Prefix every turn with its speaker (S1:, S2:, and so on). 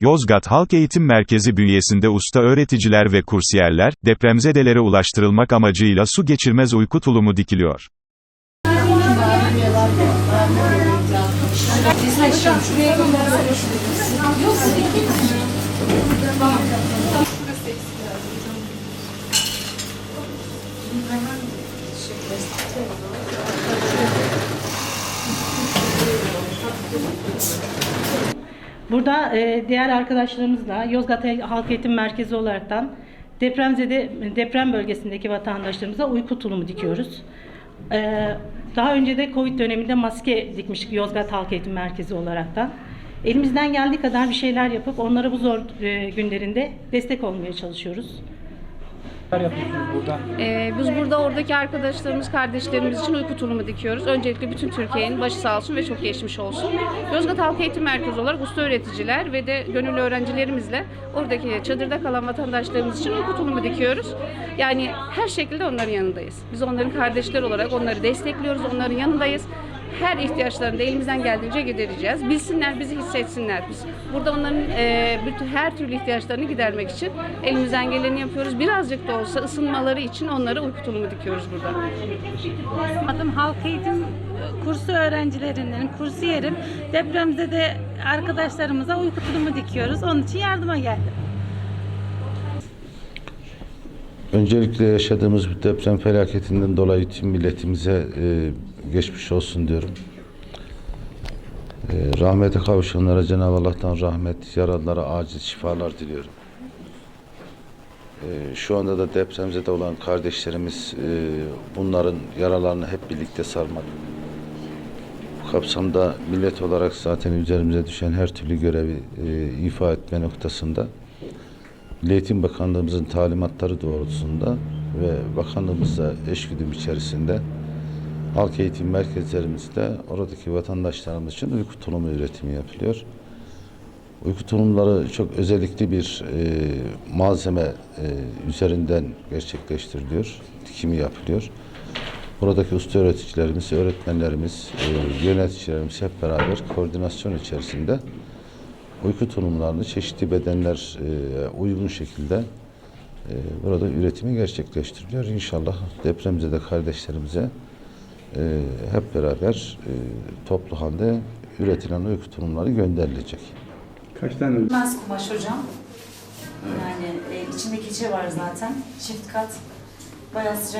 S1: Yozgat Halk Eğitim Merkezi bünyesinde usta öğreticiler ve kursiyerler, depremzedelere ulaştırılmak amacıyla su geçirmez uyku tulumu dikiliyor.
S2: Burada e, diğer arkadaşlarımızla Yozgat Halk Eğitim Merkezi olaraktan depremzede deprem bölgesindeki vatandaşlarımıza uyku tulumu dikiyoruz. E, daha önce de Covid döneminde maske dikmiştik Yozgat Halk Eğitim Merkezi olaraktan. Elimizden geldiği kadar bir şeyler yapıp onlara bu zor e, günlerinde destek olmaya çalışıyoruz.
S3: Neler yapıyorsunuz burada?
S4: Ee, biz burada oradaki arkadaşlarımız, kardeşlerimiz için uyku tulumu dikiyoruz. Öncelikle bütün Türkiye'nin başı sağ olsun ve çok geçmiş olsun. Yozgat Halk Eğitim Merkezi olarak usta öğreticiler ve de gönüllü öğrencilerimizle oradaki çadırda kalan vatandaşlarımız için uyku tulumu dikiyoruz. Yani her şekilde onların yanındayız. Biz onların kardeşler olarak onları destekliyoruz, onların yanındayız. Her ihtiyaçlarını da elimizden geldiğince gidereceğiz. Bilsinler, bizi hissetsinler. Biz burada onların e, bütün her türlü ihtiyaçlarını gidermek için elimizden geleni yapıyoruz. Birazcık da olsa ısınmaları için onlara uyku tulumu dikiyoruz burada.
S5: Adım halk eğitim kursu öğrencilerinden kursiyerim. Depremde de arkadaşlarımıza uyku tulumu dikiyoruz. Onun için yardıma geldim.
S6: Öncelikle yaşadığımız bu deprem felaketinden dolayı tüm milletimize e, geçmiş olsun diyorum. E, rahmete kavuşanlara Cenab-ı Allah'tan rahmet, yaralılara acil şifalar diliyorum. E, şu anda da depremzede olan kardeşlerimiz e, bunların yaralarını hep birlikte sarmak. Bu kapsamda millet olarak zaten üzerimize düşen her türlü görevi e, ifa etme noktasında Milli Eğitim Bakanlığımızın talimatları doğrultusunda ve bakanlığımızla eşgüdüm içerisinde halk eğitim merkezlerimizde oradaki vatandaşlarımız için uyku tulumu üretimi yapılıyor. Uyku tulumları çok özellikli bir e, malzeme e, üzerinden gerçekleştiriliyor, dikimi yapılıyor. Buradaki usta öğreticilerimiz, öğretmenlerimiz, e, yöneticilerimiz hep beraber koordinasyon içerisinde uyku tulumlarını çeşitli bedenler e, uygun şekilde e, burada üretimi gerçekleştiriliyor. İnşallah depremzede kardeşlerimize e, hep beraber e, toplu halde üretilen uyku tulumları gönderilecek.
S3: Kaç tane
S7: Bilmez kumaş hocam. Yani e, içinde keçe var zaten. Çift kat. Bayağı sıcak